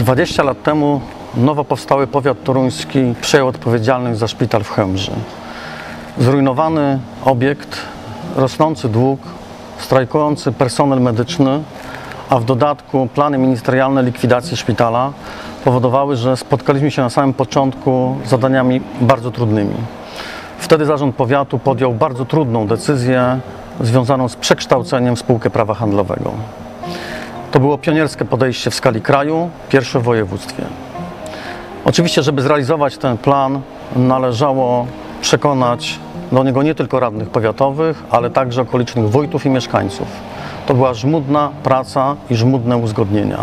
20 lat temu nowo powstały powiat toruński przejął odpowiedzialność za szpital w Chełmży. Zrujnowany obiekt, rosnący dług, strajkujący personel medyczny, a w dodatku plany ministerialne likwidacji szpitala powodowały, że spotkaliśmy się na samym początku z zadaniami bardzo trudnymi. Wtedy zarząd powiatu podjął bardzo trudną decyzję związaną z przekształceniem w spółkę prawa handlowego. To było pionierskie podejście w skali kraju, pierwsze w województwie. Oczywiście, żeby zrealizować ten plan, należało przekonać do niego nie tylko radnych powiatowych, ale także okolicznych wójtów i mieszkańców. To była żmudna praca i żmudne uzgodnienia,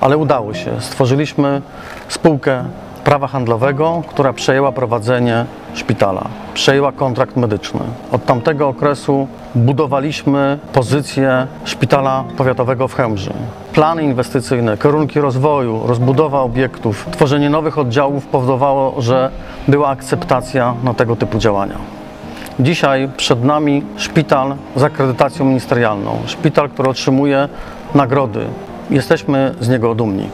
ale udało się. Stworzyliśmy spółkę prawa handlowego, która przejęła prowadzenie szpitala, przejęła kontrakt medyczny. Od tamtego okresu budowaliśmy pozycję szpitala powiatowego w Chełmży. Plany inwestycyjne, kierunki rozwoju, rozbudowa obiektów, tworzenie nowych oddziałów powodowało, że była akceptacja na tego typu działania. Dzisiaj przed nami szpital z akredytacją ministerialną, szpital, który otrzymuje nagrody. Jesteśmy z niego dumni.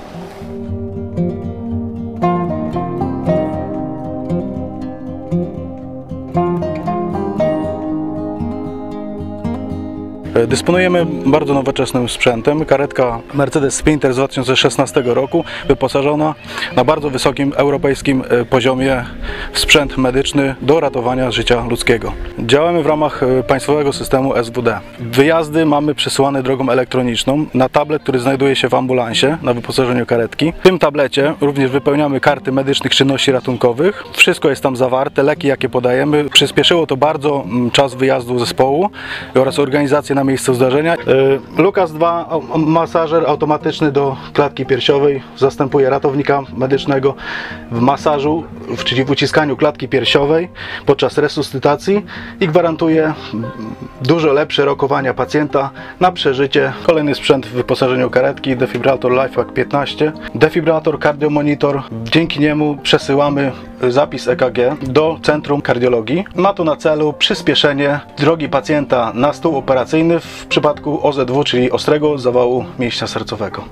Dysponujemy bardzo nowoczesnym sprzętem. Karetka Mercedes Sprinter z 2016 roku, wyposażona na bardzo wysokim europejskim e, poziomie w sprzęt medyczny do ratowania życia ludzkiego. Działamy w ramach e, państwowego systemu SWD. Wyjazdy mamy przesyłane drogą elektroniczną na tablet, który znajduje się w ambulansie na wyposażeniu karetki. W tym tablecie również wypełniamy karty medycznych czynności ratunkowych. Wszystko jest tam zawarte, leki jakie podajemy. Przyspieszyło to bardzo mm, czas wyjazdu zespołu oraz organizację na miejscu zdarzenia. Y, Lukas 2, au- masażer automatyczny do klatki piersiowej, zastępuje ratownika medycznego w masażu, czyli w uciskaniu klatki piersiowej podczas resuscytacji i gwarantuje dużo lepsze rokowania pacjenta na przeżycie. Kolejny sprzęt w wyposażeniu karetki, defibrillator LifePack 15, defibrillator kardiomonitor. Dzięki niemu przesyłamy zapis EKG do Centrum Kardiologii. Ma to na celu przyspieszenie drogi pacjenta na stół operacyjny w przypadku OZW, czyli ostrego zawału mięśnia sercowego.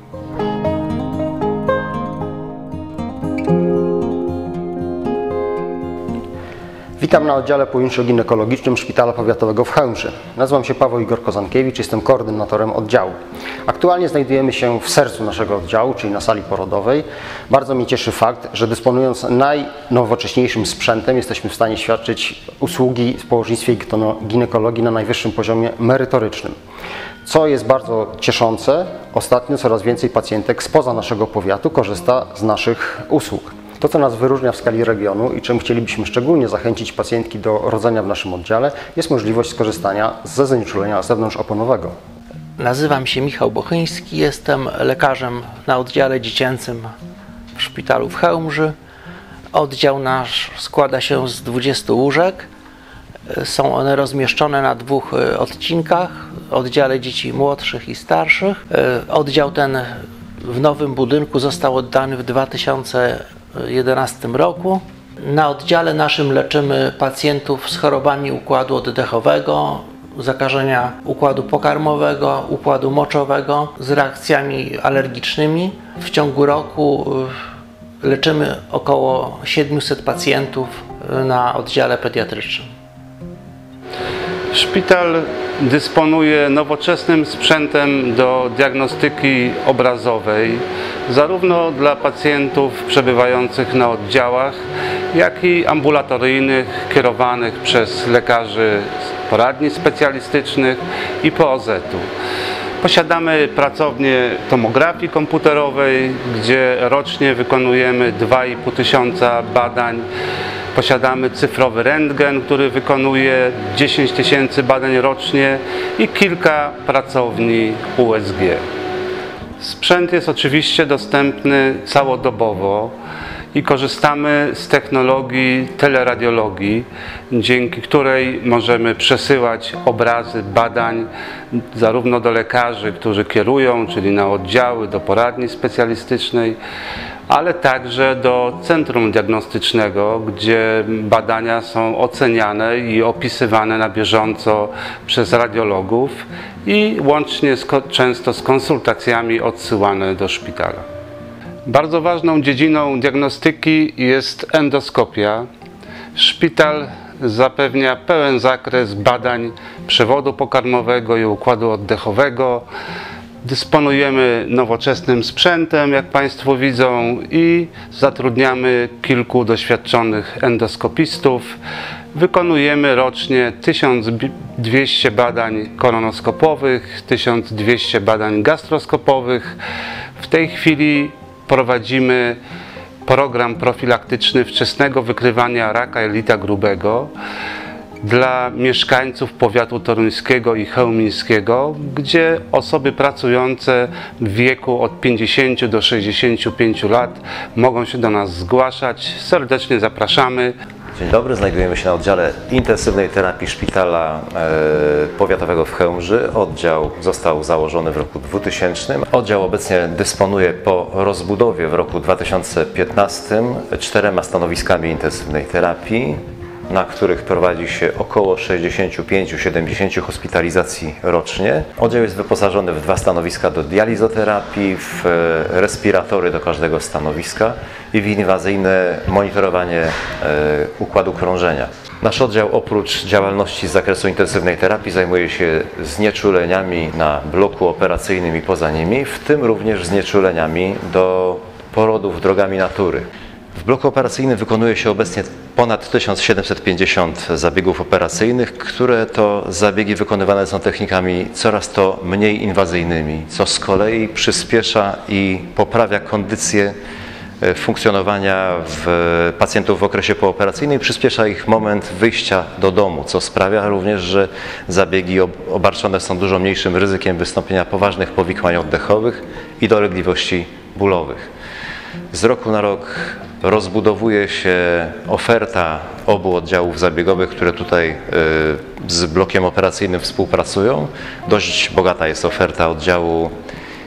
Witam na oddziale pojęczo-ginekologicznym Szpitala Powiatowego w Chełmży. Nazywam się Paweł Igor Kozankiewicz, jestem koordynatorem oddziału. Aktualnie znajdujemy się w sercu naszego oddziału, czyli na sali porodowej. Bardzo mnie cieszy fakt, że dysponując najnowocześniejszym sprzętem jesteśmy w stanie świadczyć usługi w położnictwie ginekologii na najwyższym poziomie merytorycznym. Co jest bardzo cieszące, ostatnio coraz więcej pacjentek spoza naszego powiatu korzysta z naszych usług. To, co nas wyróżnia w skali regionu i czym chcielibyśmy szczególnie zachęcić pacjentki do rodzenia w naszym oddziale, jest możliwość skorzystania ze znieczulenia zewnątrzoponowego. Nazywam się Michał Bochyński, jestem lekarzem na oddziale dziecięcym w szpitalu w Chełmży. Oddział nasz składa się z 20 łóżek. Są one rozmieszczone na dwóch e, odcinkach, oddziale dzieci młodszych i starszych. E, Oddział ten w nowym budynku został oddany w 2011 roku. Na oddziale naszym leczymy pacjentów z chorobami układu oddechowego, zakażenia układu pokarmowego, układu moczowego z reakcjami alergicznymi. W ciągu roku y, leczymy około 700 pacjentów y, na oddziale pediatrycznym. Szpital dysponuje nowoczesnym sprzętem do diagnostyki obrazowej, zarówno dla pacjentów przebywających na oddziałach, jak i ambulatoryjnych, kierowanych przez lekarzy poradni specjalistycznych i POZ-u. Posiadamy pracownię tomografii komputerowej, gdzie rocznie wykonujemy 2,5 tysiąca badań. Posiadamy cyfrowy rentgen, który wykonuje 10 tysięcy badań rocznie i kilka pracowni USG. Sprzęt jest oczywiście dostępny całodobowo i korzystamy z technologii teleradiologii, dzięki której możemy przesyłać obrazy badań zarówno do lekarzy, którzy kierują, czyli na oddziały, do poradni specjalistycznej, ale także do centrum diagnostycznego, gdzie badania są oceniane i opisywane na bieżąco przez radiologów i łącznie z, często z konsultacjami odsyłane do szpitala. Bardzo ważną dziedziną diagnostyki jest endoskopia. Szpital zapewnia pełen zakres badań przewodu pokarmowego i układu oddechowego. Dysponujemy nowoczesnym sprzętem, jak Państwo widzą, i zatrudniamy kilku doświadczonych endoskopistów. Wykonujemy rocznie 1200 badań kolonoskopowych, 1200 badań gastroskopowych. W tej chwili prowadzimy program profilaktyczny wczesnego wykrywania raka jelita grubego dla mieszkańców powiatu toruńskiego i chełmińskiego, gdzie osoby pracujące w wieku od 50 do 65 lat mogą się do nas zgłaszać. Serdecznie zapraszamy. Dzień dobry, znajdujemy się na oddziale intensywnej terapii szpitala e, powiatowego w Chełmży. Oddział został założony w roku 2000. Oddział obecnie dysponuje po rozbudowie w roku 2015 czterema stanowiskami intensywnej terapii, na których prowadzi się około 65-70 hospitalizacji rocznie. Oddział jest wyposażony w dwa stanowiska do dializoterapii, w e, respiratory do każdego stanowiska i w inwazyjne monitorowanie e, układu krążenia. Nasz oddział oprócz działalności z zakresu intensywnej terapii zajmuje się znieczuleniami na bloku operacyjnym i poza nimi, w tym również znieczuleniami do porodów drogami natury. W bloku operacyjnym wykonuje się obecnie ponad 1750 zabiegów operacyjnych, które to zabiegi wykonywane są technikami coraz to mniej inwazyjnymi, co z kolei przyspiesza i poprawia kondycję e, funkcjonowania pacjentów w okresie pooperacyjnym i przyspiesza ich moment wyjścia do domu, co sprawia również, że zabiegi ob- obarczone są dużo mniejszym ryzykiem wystąpienia poważnych powikłań oddechowych i dolegliwości bólowych. Z roku na rok rozbudowuje się oferta obu oddziałów zabiegowych, które tutaj y, z blokiem operacyjnym współpracują. Dość bogata jest oferta oddziału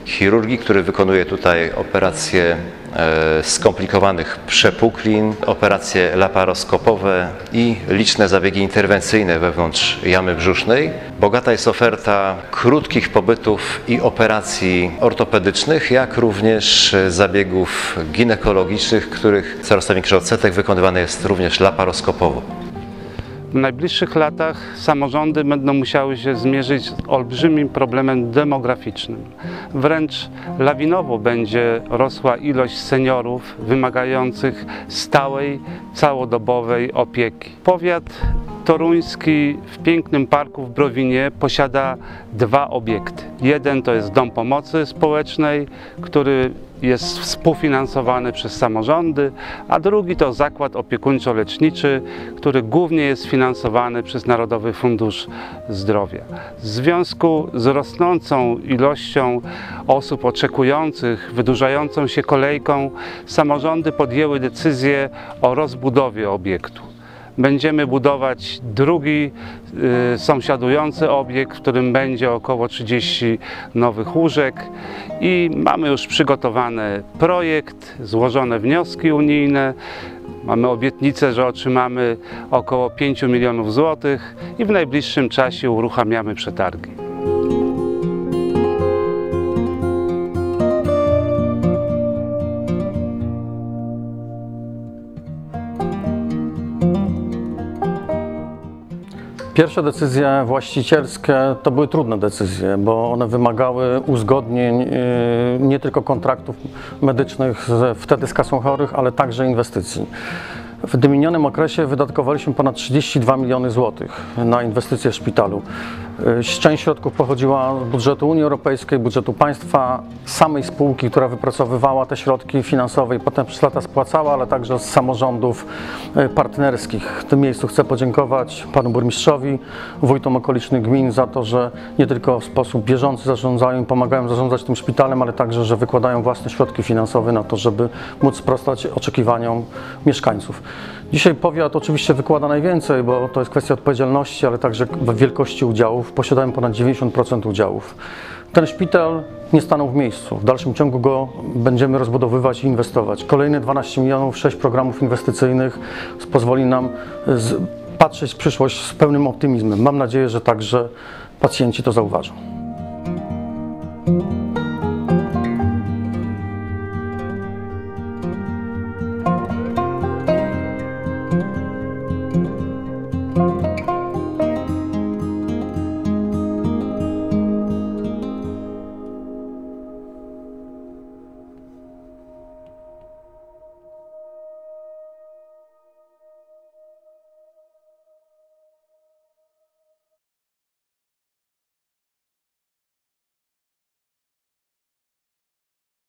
chirurgii, który wykonuje tutaj operacje e, skomplikowanych przepuklin, operacje laparoskopowe i liczne zabiegi interwencyjne wewnątrz jamy brzusznej. Bogata jest oferta krótkich pobytów i operacji ortopedycznych, jak również zabiegów ginekologicznych, których coraz to większy odsetek wykonywany jest również laparoskopowo. W najbliższych latach samorządy będą musiały się zmierzyć z olbrzymim problemem demograficznym. Wręcz lawinowo będzie rosła ilość seniorów wymagających stałej, całodobowej opieki. Powiat toruński w pięknym parku w Browinie posiada dwa obiekty. Jeden to jest Dom Pomocy Społecznej, który jest współfinansowany przez samorządy, a drugi to Zakład Opiekuńczo-Leczniczy, który głównie jest finansowany przez Narodowy Fundusz Zdrowia. W związku z rosnącą ilością osób oczekujących, wydłużającą się kolejką, samorządy podjęły decyzję o rozbudowie obiektu. Będziemy budować drugi y, sąsiadujący obiekt, w którym będzie około 30 nowych łóżek i mamy już przygotowany projekt, złożone wnioski unijne. Mamy obietnicę, że otrzymamy około 5 milionów złotych i w najbliższym czasie uruchamiamy przetargi. Pierwsze decyzje właścicielskie to były trudne decyzje, bo one wymagały uzgodnień yy, nie tylko kontraktów medycznych wtedy z kasą chorych, ale także inwestycji. W minionym okresie wydatkowaliśmy ponad 32 miliony złotych na inwestycje w szpitalu. Yy, Część środków pochodziła z budżetu Unii Europejskiej, budżetu państwa, samej spółki, która wypracowywała te środki finansowe i potem przez lata spłacała, ale także z samorządów yy, partnerskich. W tym miejscu chcę podziękować panu burmistrzowi, wójtom okolicznych gmin za to, że nie tylko w sposób bieżący zarządzają i pomagają zarządzać tym szpitalem, ale także, że wykładają własne środki finansowe na to, żeby móc sprostać oczekiwaniom mieszkańców. Dzisiaj powiat oczywiście wykłada najwięcej, bo to jest kwestia odpowiedzialności, ale także wielkości udziałów. Posiadałem ponad 90% udziałów. Ten szpital nie stanął w miejscu. W dalszym ciągu go będziemy rozbudowywać i inwestować. Kolejne 12 milionów, 6 programów inwestycyjnych pozwoli nam z, patrzeć w przyszłość z pełnym optymizmem. Mam nadzieję, że także pacjenci to zauważą.